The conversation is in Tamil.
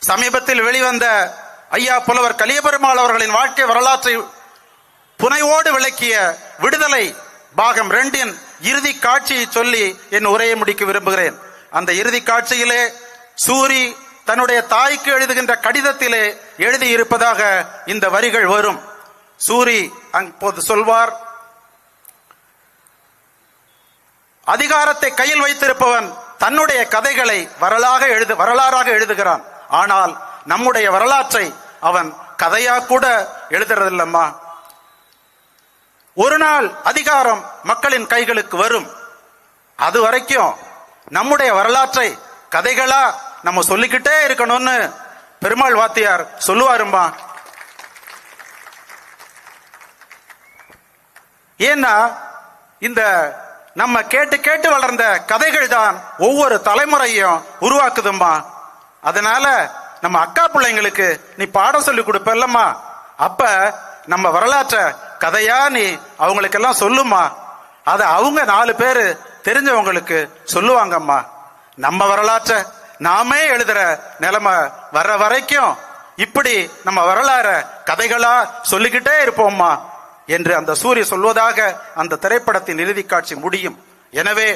சமீபத்தில் வெளிவந்த ஐயா புலவர் கலியபெருமாள் அவர்களின் வாழ்க்கை வரலாற்றை புனைவோடு விளக்கிய விடுதலை பாகம் ரெண்டின் இறுதி காட்சியை சொல்லி என் உரையை முடிக்க விரும்புகிறேன். அந்த இறுதி காட்சியிலே சூரி தன்னுடைய தாய்க்கு எழுதுகின்ற கடிதத்திலே எழுதியிருப்பதாக இந்த வரிகள் வரும். சூரி அப்போது சொல்வார் அதிகாரத்தை கையில் வைத்திருப்பவன் தன்னுடைய கதைகளை வரலாக எழுது வரலாறாக எழுதுகிறான். ஆனால் நம்முடைய வரலாற்றை அவன் கதையா கூட எழுதுறதில்லம்மா. ஒரு நாள் அதிகாரம் மக்களின் கைகளுக்கு வரும். அது வரைக்கும் நம்முடைய வரலாற்றை கதைகளா நம்ம சொல்லிக்கிட்டே இருக்கணும்னு பெருமாள் வாத்தியார் சொல்லுவாருமா ஏன்னா இந்த நம்ம கேட்டு கேட்டு வளர்ந்த கதைகள் தான் ஒவ்வொரு தலைமுறையும் உருவாக்குதும்மா. அதனால நம்ம அக்கா பிள்ளைங்களுக்கு நீ பாடம் சொல்லி கொடுப்பல்லம்மா. அப்ப நம்ம வரலாற்றை கதையா நீ அவங்களுக்கெல்லாம் சொல்லுமா அத அவங்க நாலு பேரு தெரிஞ்சவங்களுக்கு சொல்லுவாங்கம்மா. நம்ம வரலாற்றை நாமே எழுதுற நிலைமை வர்ற வரைக்கும் இப்படி நம்ம வரலாற கதைகளா சொல்லிக்கிட்டே இருப்போம்மா என்று அந்த சூரிய சொல்வதாக அந்த திரைப்படத்தின் இறுதி காட்சி முடியும். எனவே